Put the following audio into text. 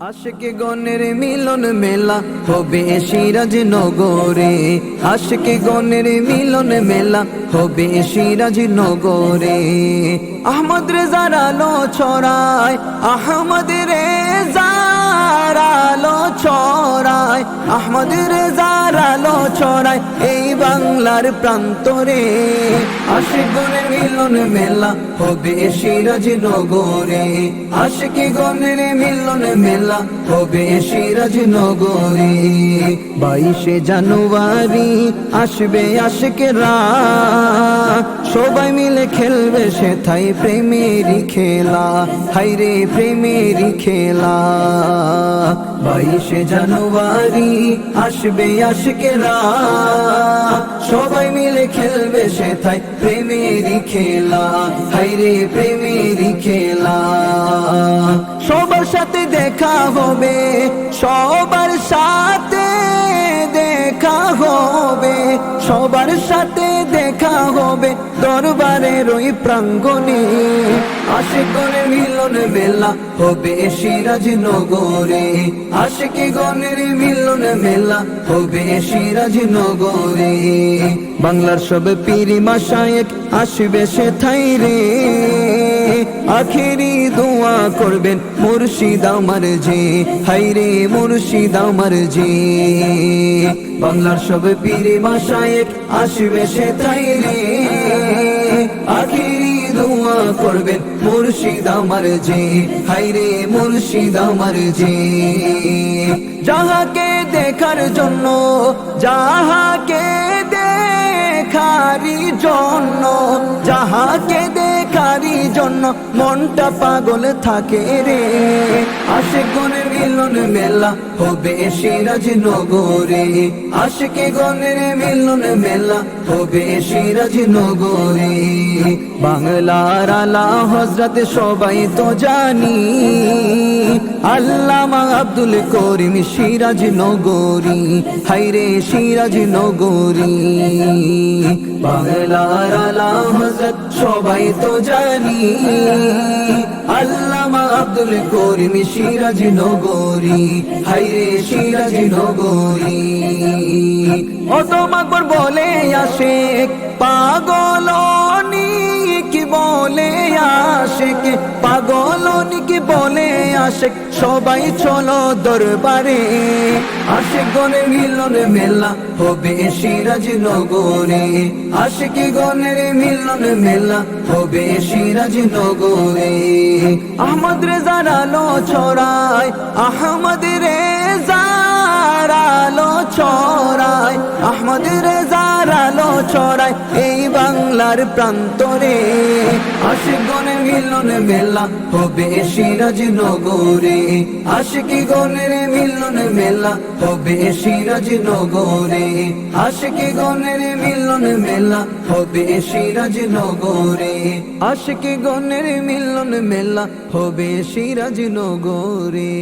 আশকে গণের মিলন মেলা হবে সিরাজ নগরে। আশকে গণের মিলন মেলা হবে সিরাজ নগরে। আহমদ রে জারালো ছড়ায়, আহমদ আলো ছড়ায়, আহমদ রেজার আলো ছড়ায়, এই বাংলার প্রান্তরে। আশিক গনের মিলন মেলা হবে সিরাজ নগরে। আশিকি গনের মিলন মেলা হবে সিরাজ নগরে। বাইশে জানুয়ারি আসবে আশিকেরা সবাই মিলে খেলবে সে থাই প্রেমেরই খেলা। হাই রে প্রেমেরই খেলা। বাইশে জানুয়ারি আসবে আশিকেরা সবাই মিলে খেলবে সে থাই প্রেমেরই খেলা। হাই রে প্রেমেরই খেলা। সবার সাথে দেখা হবে। সবার সাথে দেখা হবে, সবার সাথে দেখা হবে দরবারের ওই প্রাঙ্গণে। আশে করে মিলন মেলা হবে সিরাজ নগরে আশিকি গনের মিলন মেলা হবে সিরাজ নগরে বাংলার সব পীরি মাসায়েক আসবে সে থাই রে। আখেরি দোয়া করবেন মুর্শিদ আমার যে হাইরে মুর্শিদ আমার যে। বাংলার সব পীরে মাসায়েক আসবে সে তাই রে আখেরি দোয়া করবেন মুর্শিদ আমার যে হাইরে মুর্শিদ আমার যে। যাহাকে দেখার জন্য, যাহাকে দেখারি জন্য জন্য মনটা পাগল থাকে রে। মিলন মেলা হবে সিরাজ নগরে। আশকে গনের মিলন মেলা হবে সিরাজ নগরে। বাংলার আলা হজরত সবাই তো জানি, আল্লামা আব্দুল করিম সিরাজ নগরী। হাইরে সিরাজ নগরী। বাংলার আলা হজরত সবাই তো জানি আল্লামা আব্দুল করিম সিরাজ নগরী হাইরে সিরাজ নগরী। অত মাকবর বলে আসে পাগল কি বলে আসে পাগল কি বলে আশেক? সবাই চলো দরবারে। আশেক গনে মিলন মেলা হবে সিরাজ নগরে। আশেক গনের মিলন মেলা হবে সিরাজ নগরে। আহমদ রেজার আলো ছড়ায়, আহমদ রেজার আলো ছড়ায়, আহমদ রেজার আলো ছড়ায়, এই বাংলার প্রান্তরে আশিক গনের মিলন মেলা হবে সিরাজ নগরে আশিকি গনের মিলন মেলা হবে সিরাজ নগরে আশিকি গনের মিলন মেলা হবে সিরাজ নগরে আশিকি গনের মিলন মেলা হবে সিরাজ নগরে